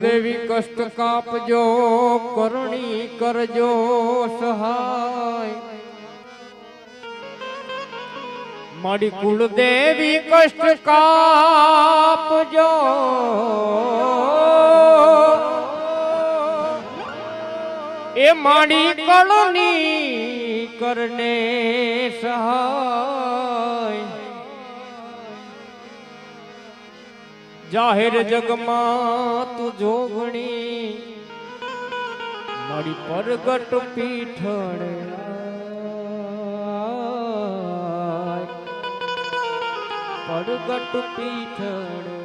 દેવી કષ્ટ કાપજો, કરણી કરજો, સહાય. મારી કુળદેવી કષ્ટ કાપજો. એ મારી કળની કરને સહાય. જાહેર જગમાં તું જોગણી મારી પરગટ પીઠળ પરગટ પીઠળ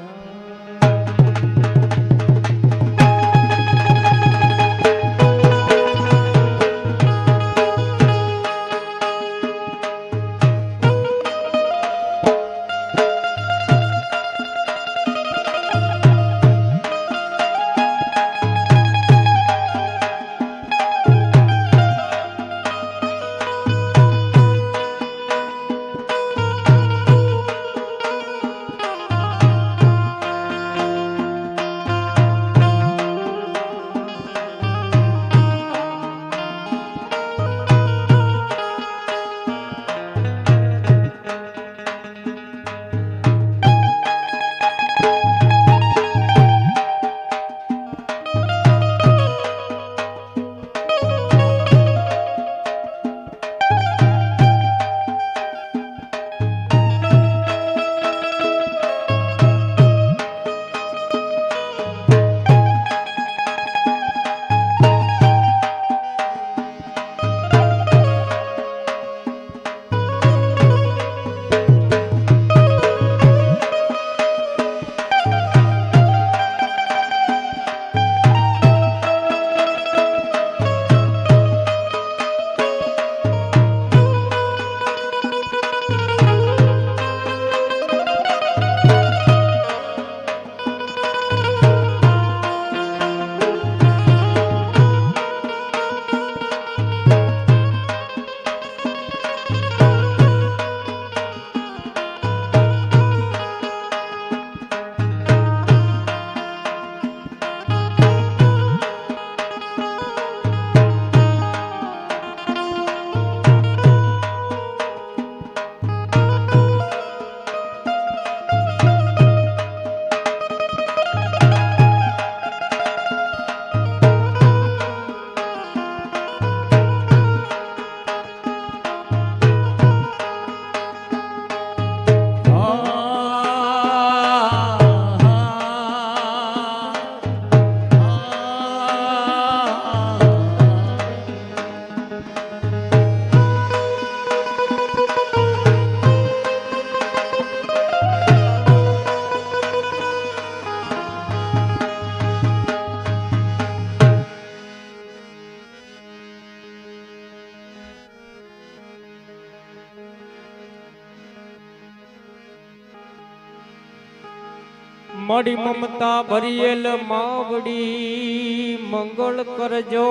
મળી મમતા ભરિયેલ માવડી, મંગળ કરજો.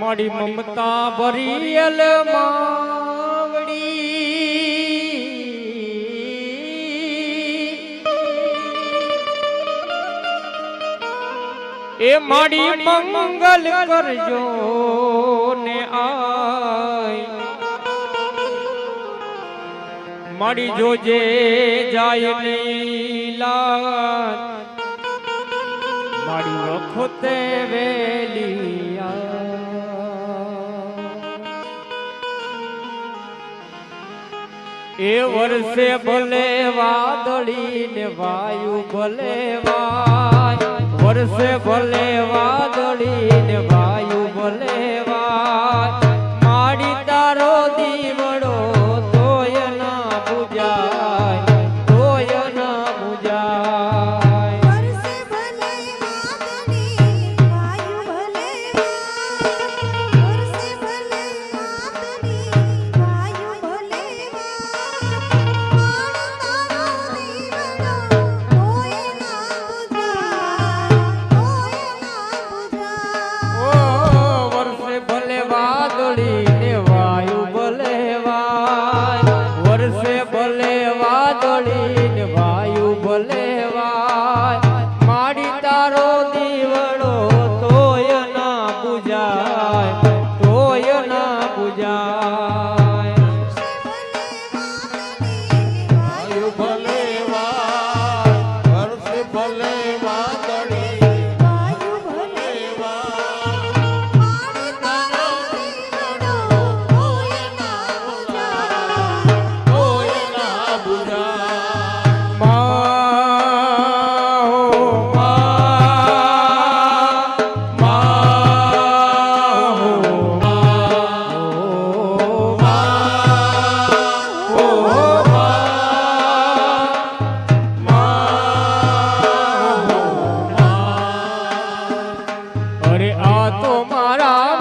મળી મમતા ભરિયેલ માવડી, એ માડી મંગલ કરજો ને આય. માડી જોજે જાય લીલા માડી વખતે વેલિયા એ વર્ષે ભલે વાદળી ને વાયુ ભલે વાય. વર્ષે ભલે વાદળી ને વાયુ ભલે જાય તોય ના બુજાય. મારા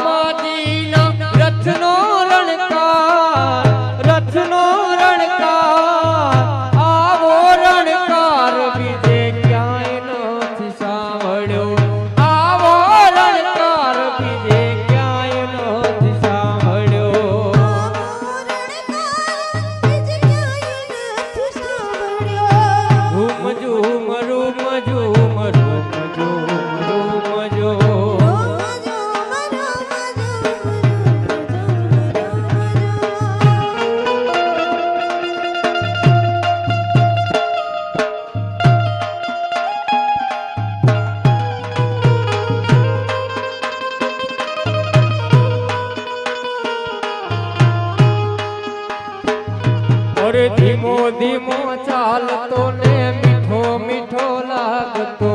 ધીમો ચાલતો ને મીઠો મીઠો લાગતો.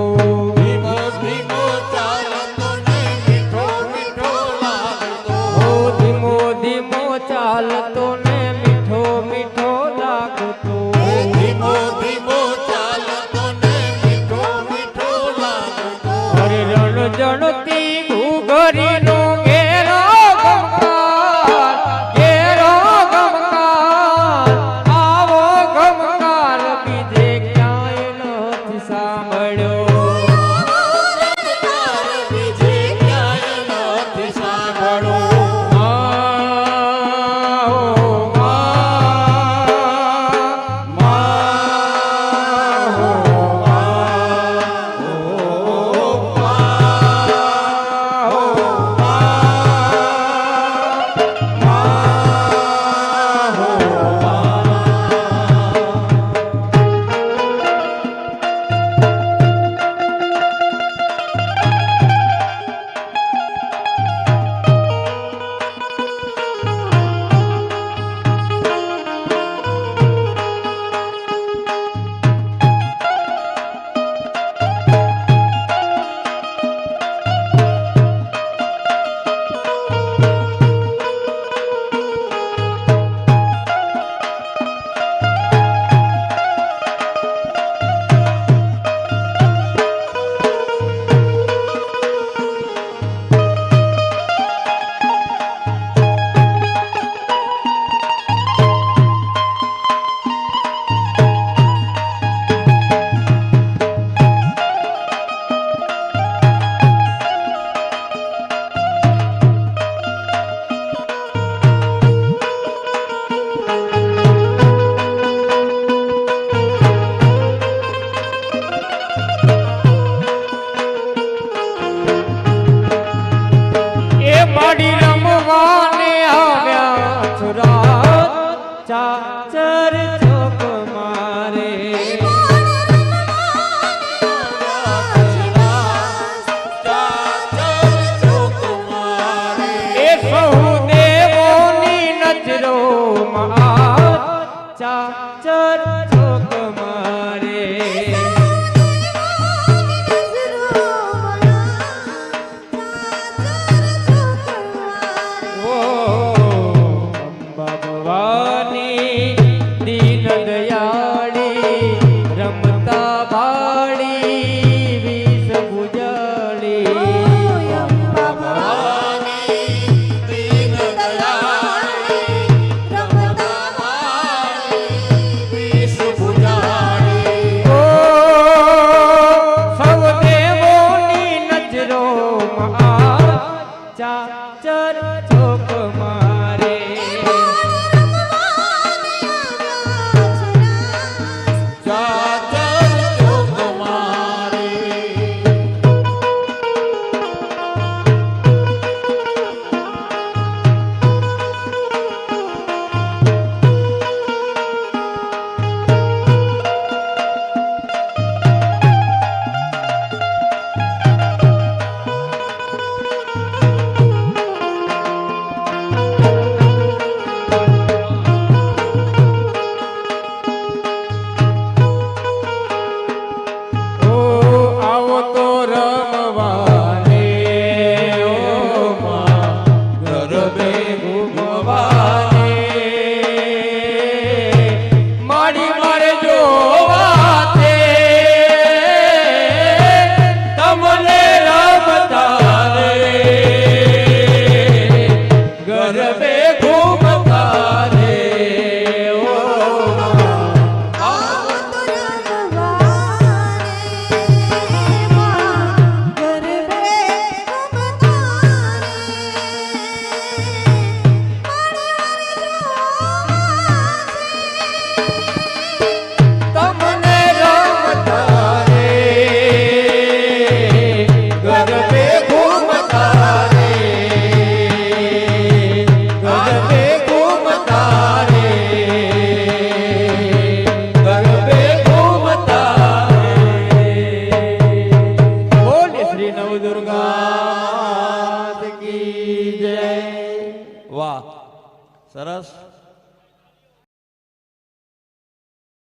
ધીમો ધીમો ચાલતો ને મીઠો મીઠો લાગતો. ધીમો ધીમો ચાલતો ને